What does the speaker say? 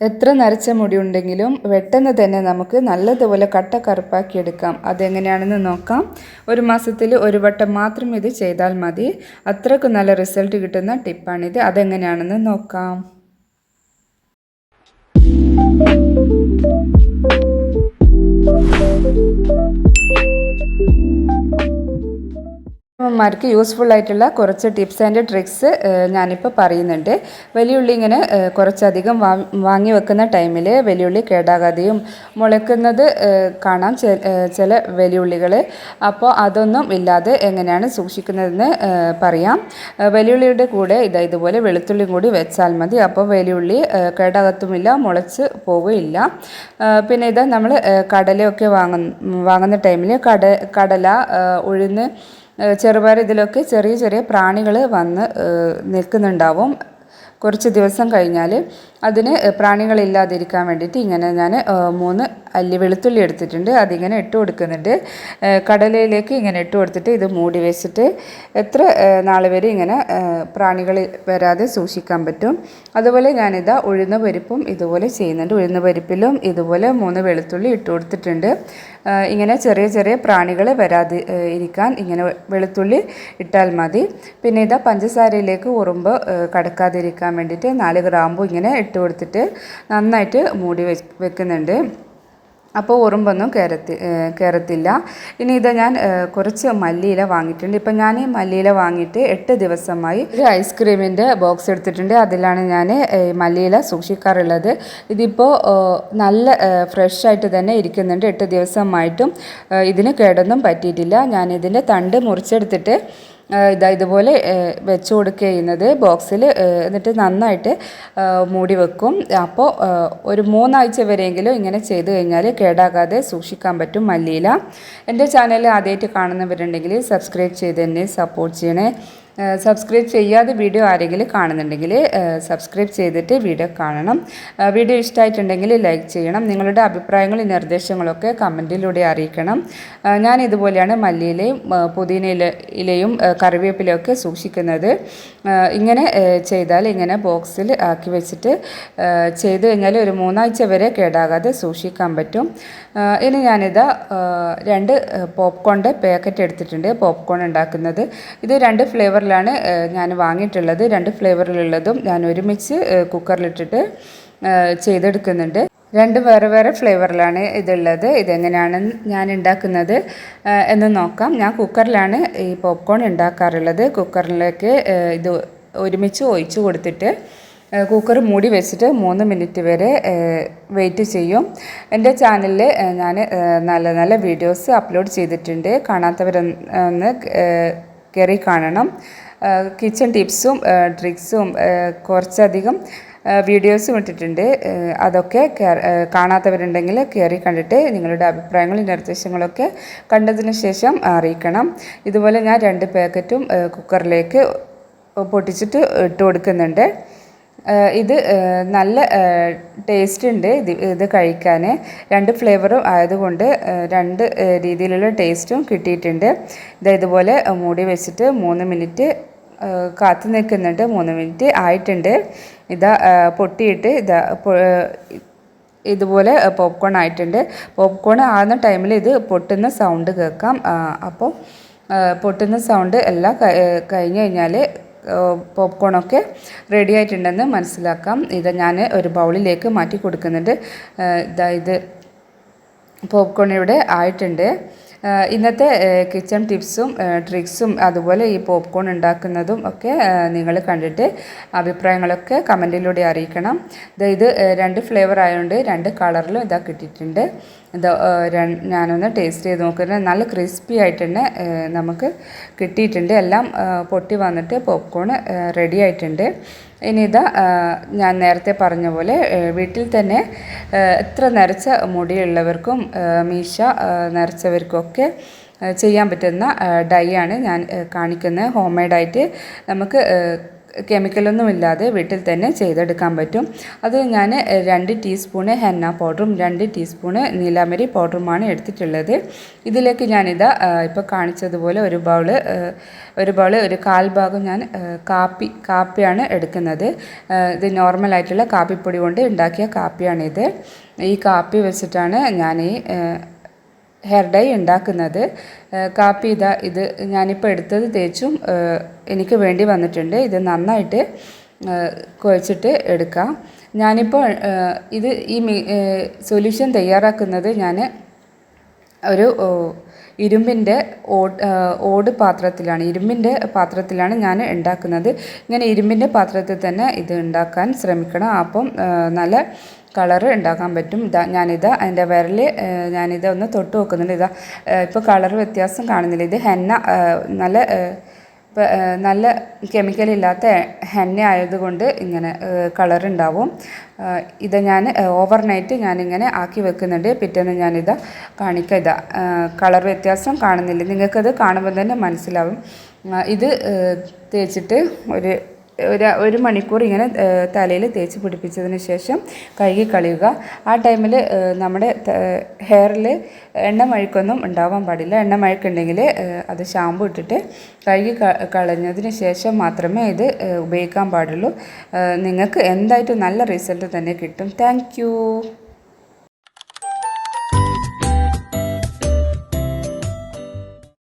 എത്ര നരച്ച മുടി ഉണ്ടെങ്കിലും പെട്ടെന്ന് തന്നെ നമുക്ക് നല്ലതുപോലെ കട്ട കറുപ്പാക്കി എടുക്കാം. അതെങ്ങനെയാണെന്ന് നോക്കാം. ഒരു മാസത്തിൽ ഒരു വട്ടം മാത്രം ഇത് ചെയ്താൽ മതി. അത്രയ്ക്ക് നല്ല റിസൾട്ട് കിട്ടുന്ന ടിപ്പാണിത് അതെങ്ങനെയാണെന്ന് നോക്കാം. അമ്മമാർക്ക് യൂസ്ഫുൾ ആയിട്ടുള്ള കുറച്ച് ടിപ്സ് ആൻഡ് ട്രിക്സ് ഞാനിപ്പോൾ പറയുന്നുണ്ട്. വലിയുള്ളി ഇങ്ങനെ കുറച്ചധികം വാങ്ങി വെക്കുന്ന ടൈമിൽ വലിയുള്ളി കേടാകാതെയും മുളയ്ക്കുന്നത് കാണാം ചില വലിയുള്ളികൾ അപ്പോൾ അതൊന്നും ഇല്ലാതെ എങ്ങനെയാണ് സൂക്ഷിക്കുന്നതെന്ന് പറയാം. വലിയുള്ളിയുടെ കൂടെ ഇതാ ഇതുപോലെ വെളുത്തുള്ളിയും കൂടി വെച്ചാൽ മതി. അപ്പോൾ വലിയുള്ളി കേടാകത്തുമില്ല മുളച്ച് പോവുകയില്ല. പിന്നെ ഇതാ നമ്മൾ കടലയൊക്കെ വാങ്ങുന്ന വാങ്ങുന്ന ടൈമിൽ കട കടല ഉഴുന്ന് ചെറുപയർ ഇതിലൊക്കെ ചെറിയ ചെറിയ പ്രാണികൾ വന്ന് നിൽക്കുന്നുണ്ടാവും. കുറച്ച് ദിവസം കഴിഞ്ഞാൽ അതിന് പ്രാണികളില്ലാതിരിക്കാൻ വേണ്ടിയിട്ട് ഇങ്ങനെ ഞാൻ മൂന്ന് അല്ലി വെളുത്തുള്ളി എടുത്തിട്ടുണ്ട്. അതിങ്ങനെ ഇട്ട് കൊടുക്കുന്നുണ്ട്. കടലയിലേക്ക് ഇങ്ങനെ ഇട്ട് കൊടുത്തിട്ട് ഇത് മൂടി വെച്ചിട്ട് എത്ര നാൾ വരെ ഇങ്ങനെ പ്രാണികൾ വരാതെ സൂക്ഷിക്കാൻ പറ്റും. അതുപോലെ ഞാനിതാ ഉഴുന്ന പരിപ്പും ഇതുപോലെ ചെയ്യുന്നുണ്ട്. ഉഴുന്ന പരിപ്പിലും ഇതുപോലെ മൂന്ന് വെളുത്തുള്ളി ഇട്ട് കൊടുത്തിട്ടുണ്ട്. ഇങ്ങനെ ചെറിയ ചെറിയ പ്രാണികൾ വരാതെ ഇരിക്കാൻ ഇങ്ങനെ വെളുത്തുള്ളി ഇട്ടാൽ മതി. പിന്നെ ഇതാ പഞ്ചസാരയിലേക്ക് ഉറുമ്പ് കടക്കാതിരിക്കാൻ വേണ്ടിയിട്ട് നാല് ഗ്രാമ്പു ഇങ്ങനെ ഇട്ട് കൊടുത്തിട്ട് നന്നായിട്ട് മൂടി വെക്കുന്നുണ്ട്. അപ്പോൾ ഉറുമ്പൊന്നും കയറത്തി കയറത്തില്ല ഇനി ഇത് ഞാൻ കുറച്ച് മല്ലിയില വാങ്ങിയിട്ടുണ്ട്. ഇപ്പം ഞാൻ ഈ മല്ലിയില വാങ്ങിയിട്ട് എട്ട് ദിവസമായി ഒരു ഐസ്ക്രീമിന്റെ ബോക്സ് എടുത്തിട്ടുണ്ട്. അതിലാണ് ഞാൻ മല്ലിയില സൂക്ഷിക്കാറുള്ളത്. ഇതിപ്പോൾ നല്ല ഫ്രഷ് ആയിട്ട് തന്നെ ഇരിക്കുന്നുണ്ട്. എട്ട് ദിവസമായിട്ടും ഇതിന് കേടൊന്നും പറ്റിയിട്ടില്ല. ഞാനിതിന്റെ തണ്ട് മുറിച്ചെടുത്തിട്ട് ഇതാ ഇതുപോലെ വെച്ച് കൊടുക്കുക ചെയ്യുന്നത്. ബോക്സിൽ എന്നിട്ട് നന്നായിട്ട് മൂടി വെക്കും. അപ്പോൾ ഒരു മൂന്നാഴ്ച വരെയെങ്കിലും ഇങ്ങനെ ചെയ്ത് കഴിഞ്ഞാൽ കേടാകാതെ സൂക്ഷിക്കാൻ പറ്റും മല്ലിയില. എന്റെ ചാനൽ ആദ്യമായിട്ട് കാണുന്നവരുണ്ടെങ്കിൽ സബ്സ്ക്രൈബ് ചെയ്ത് തന്നെ സപ്പോർട്ട് ചെയ്യണേ. സബ്സ്ക്രൈബ് ചെയ്യാതെ വീഡിയോ ആരെങ്കിലും കാണുന്നുണ്ടെങ്കിൽ സബ്സ്ക്രൈബ് ചെയ്തിട്ട് വീഡിയോ കാണണം. വീഡിയോ ഇഷ്ടമായിട്ടുണ്ടെങ്കിൽ ലൈക്ക് ചെയ്യണം. നിങ്ങളുടെ അഭിപ്രായങ്ങളും നിർദ്ദേശങ്ങളൊക്കെ കമന്റിലൂടെ അറിയിക്കണം. ഞാൻ ഇതുപോലെയാണ് മല്ലിയിലെയും പുതിനയിലയും ഏഹ് സൂക്ഷിക്കുന്നത്. ഇങ്ങനെ ചെയ്താൽ ഇങ്ങനെ ബോക്സിൽ ആക്കി വെച്ചിട്ട് ചെയ്തു കഴിഞ്ഞാൽ ഒരു മൂന്നാഴ്ച വരെ കേടാകാതെ സൂക്ഷിക്കാൻ പറ്റും. ഇനി ഞാനിത് രണ്ട് പോപ്കോണിന്റെ പാക്കറ്റ് എടുത്തിട്ടുണ്ട്. പോപ്കോൺ ഉണ്ടാക്കുന്നത്. ഇത് രണ്ട് ഫ്ലേവറിലാണ് ഞാൻ വാങ്ങിയിട്ടുള്ളത്. രണ്ട് ഫ്ലേവറിലുള്ളതും ഞാൻ ഒരുമിച്ച് കുക്കറിലിട്ടിട്ട് ചെയ്തെടുക്കുന്നുണ്ട്. രണ്ട് വേറെ വേറെ ഫ്ലേവറിലാണ് ഇതുള്ളത്. ഇതെങ്ങനെയാണ് ഞാൻ ഉണ്ടാക്കുന്നത് എന്ന് നോക്കാം. ഞാൻ കുക്കറിലാണ് ഈ പോപ്കോൺ ഉണ്ടാക്കാറുള്ളത്. കുക്കറിലേക്ക് ഇത് ഒരുമിച്ച് ഒഴിച്ചു കൊടുത്തിട്ട് കുക്കർ മൂടി വെച്ചിട്ട് മൂന്ന് മിനിറ്റ് വരെ വെയിറ്റ് ചെയ്യും. എന്റെ ചാനലിൽ ഞാൻ നല്ല നല്ല വീഡിയോസ് അപ്ലോഡ് ചെയ്തിട്ടുണ്ട്. കാണാത്തവരൊന്ന് കയറി കാണണം. കിച്ചൺ ടിപ്സും ട്രിക്സും കുറച്ചധികം വീഡിയോസും ഇട്ടിട്ടുണ്ട്. അതൊക്കെ കാണാത്തവരുണ്ടെങ്കിൽ കയറി കണ്ടിട്ട് നിങ്ങളുടെ അഭിപ്രായങ്ങളും നിർദ്ദേശങ്ങളൊക്കെ കണ്ടതിന് ശേഷം അറിയിക്കണം. ഇതുപോലെ ഞാൻ രണ്ട് പാക്കറ്റും കുക്കറിലേക്ക് പൊട്ടിച്ചിട്ട് ഇട്ട് കൊടുക്കുന്നുണ്ട്. ഇത് നല്ല ടേസ്റ്റ് ഉണ്ട് ഇത് ഇത് കഴിക്കാൻ രണ്ട് ഫ്ലേവറും ആയതുകൊണ്ട് രണ്ട് രീതിയിലുള്ള ടേസ്റ്റും കിട്ടിയിട്ടുണ്ട്. ഇത് ഇതുപോലെ മൂടി വെച്ചിട്ട് മൂന്ന് മിനിറ്റ് കാത്തു നിൽക്കുന്നുണ്ട്. മൂന്ന് മിനിറ്റ് ആയിട്ടുണ്ട്. ഇതാ പൊട്ടിയിട്ട് ഇതാ ഇതുപോലെ പോപ്കോൺ ആയിട്ടുണ്ട്. പോപ്കോൺ ആകുന്ന ടൈമിൽ ഇത് പൊട്ടുന്ന സൗണ്ട് കേൾക്കാം. അപ്പോൾ പൊട്ടുന്ന സൗണ്ട് എല്ലാം കഴിഞ്ഞ് കഴിഞ്ഞാൽ പോപ്കോണൊക്കെ റെഡി ആയിട്ടുണ്ടെന്ന് മനസ്സിലാക്കാം. ഇത് ഞാൻ ഒരു ബൗളിലേക്ക് മാറ്റി കൊടുക്കുന്നുണ്ട്. ഇതായത് ഇതാ ഇത് പോപ്കോൺ ഇവിടെ ആയിട്ടുണ്ട്. ഇന്നത്തെ കിച്ചൺ ടിപ്സും ട്രിക്സും അതുപോലെ ഈ പോപ്കോൺ ഉണ്ടാക്കുന്നതും ഒക്കെ നിങ്ങൾ കണ്ടിട്ട് അഭിപ്രായങ്ങളൊക്കെ കമന്റിലൂടെ അറിയിക്കണം. ഇത് രണ്ട് ഫ്ലേവർ ആയതുകൊണ്ട് രണ്ട് കളറിലും ഇതാ കിട്ടിയിട്ടുണ്ട്. ഇത് ഞാനൊന്ന് ടേസ്റ്റ് ചെയ്ത് നോക്കുന്നത് നല്ല ക്രിസ്പി ആയിട്ട് തന്നെ നമുക്ക് കിട്ടിയിട്ടുണ്ട്. എല്ലാം പൊട്ടി വന്നിട്ട് പോപ്കോൺ റെഡി ആയിട്ടുണ്ട്. ഇനി ഇതാ ഞാൻ നേരത്തെ പറഞ്ഞ പോലെ വീട്ടിൽ തന്നെ എത്ര നിറച്ച മുടിയുള്ളവർക്കും മീശ നിറച്ചവർക്കൊക്കെ ചെയ്യാൻ പറ്റുന്ന ഡൈ ആണ് ഞാൻ കാണിക്കുന്നത്. ഹോം മെയ്ഡായിട്ട് നമുക്ക് കെമിക്കലൊന്നും ഇല്ലാതെ വീട്ടിൽ തന്നെ ചെയ്തെടുക്കാൻ പറ്റും. അത് ഞാൻ രണ്ട് ടീസ്പൂണ് ഹെന്ന പൗഡറും രണ്ട് ടീസ്പൂണ് നീലാമരി പൗഡറുമാണ് എടുത്തിട്ടുള്ളത്. ഇതിലേക്ക് ഞാനിതാ ഇപ്പോൾ കാണിച്ചതുപോലെ ഒരു ബൗൾ ഒരു ബൗൾ ഒരു കാൽ ഭാഗം ഞാൻ കാപ്പി കാപ്പിയാണ് എടുക്കുന്നത്. ഇത് നോർമലായിട്ടുള്ള കാപ്പിപ്പൊടി കൊണ്ട് ഉണ്ടാക്കിയ കാപ്പിയാണിത്. ഈ കാപ്പി വെച്ചിട്ടാണ് ഞാൻ ഈ ഹെയർ ഡൈ ഉണ്ടാക്കുന്നത്. കാപ്പി ഇതാ ഇത് ഞാനിപ്പോൾ എടുത്തത് തേച്ചും എനിക്ക് വേണ്ടി വന്നിട്ടുണ്ട്. ഇത് നന്നായിട്ട് കുഴച്ചിട്ട് എടുക്കാം. ഞാനിപ്പോൾ ഇത് ഈ സൊല്യൂഷൻ തയ്യാറാക്കുന്നത് ഞാൻ ഒരു ഇരുമ്പിന്റെ ഓട് ഓട് പാത്രത്തിലാണ്. ഇരുമ്പിന്റെ പാത്രത്തിലാണ് ഞാൻ ഉണ്ടാക്കുന്നത്. ഇങ്ങനെ ഇരുമ്പിന്റെ പാത്രത്തിൽ തന്നെ ഇത് ഉണ്ടാക്കാൻ ശ്രമിക്കണം. അപ്പം നല്ല കളറ് ഉണ്ടാക്കാൻ പറ്റും. ഇതാ ഞാനിതാ അതിന്റെ വിരൽ ഞാനിത് ഒന്ന് തൊട്ട് നോക്കുന്നുണ്ട്. ഇതാ ഇപ്പോൾ കളർ വ്യത്യാസം കാണുന്നില്ല. ഇത് ഹെന്ന നല്ല നല്ല കെമിക്കൽ ഇല്ലാത്ത എണ്ണ ആയതുകൊണ്ട് ഇങ്ങനെ കളർ ഉണ്ടാവും ഇത് ഞാൻ ഓവർ നൈറ്റ് ഞാനിങ്ങനെ ആക്കി വെക്കുന്നുണ്ട്. പിറ്റേന്ന് ഞാനിത് കാണിക്കുക ഇതാ കളർ വ്യത്യാസം കാണുന്നില്ല. നിങ്ങൾക്കത് കാണുമ്പോൾ തന്നെ മനസ്സിലാവും. ഇത് തേച്ചിട്ട് ഒരു ഒരു ഒരു മണിക്കൂർ ഇങ്ങനെ തലയിൽ തേച്ച് പിടിപ്പിച്ചതിന് ശേഷം കഴുകി കളയുക. ആ ടൈമിൽ നമ്മുടെ ഹെയറിൽ എണ്ണ മഴുക്കൊന്നും ഉണ്ടാവാൻ പാടില്ല. എണ്ണ മഴുക്കുണ്ടെങ്കിൽ അത് ഷാമ്പു ഇട്ടിട്ട് കഴുകി കളഞ്ഞതിന് ശേഷം മാത്രമേ ഇത് ഉപയോഗിക്കാൻ പാടുള്ളൂ. നിങ്ങൾക്ക് എന്തായിട്ടും നല്ല റിസൾട്ട് തന്നെ കിട്ടും. താങ്ക്